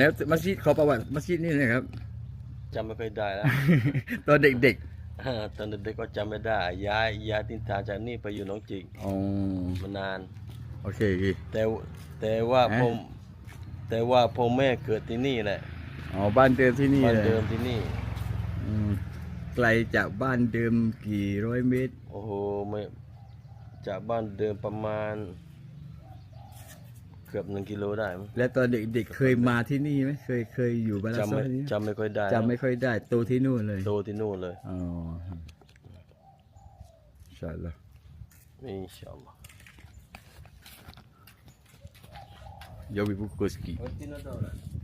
แล้วมัสยิดขอประวัติมัสยิดนี่หนะครับ จำไม่ค่อยได้แล้ว ตอนเด็กตอนเด็กๆก็จำไม่ได้ ย้ายย้ายทินทางจากนี่ไปอยู่หนองจิกๆอ๋อมานาน โอเคแต่แต่ว่าฮะ ผมแต่ว่าพ่อแม่เกิดที่นี่แหละอ๋อบ้านเดิมที่นี่บ้านเลยเดิมที่นี่ อืมไกลจากบ้านเดิมกี่ร้อยเมตร โอ้โหไม่จากบ้านเดิมประมาณ เกือบหนึ่งกิโลได้มั้งและตอนเด็กๆเคยมาที่นี่ไหมเคยเคยอยู่บ้านจำซอไม่ยนี้จำไม่ค่อยได้จำไม่ค่อยได้โตที่นู่นเลยโตที่นู่นเลยอ๋อใช่แล้วอินชาอัลลอฮ์ Eu vi pro Koski. Continua a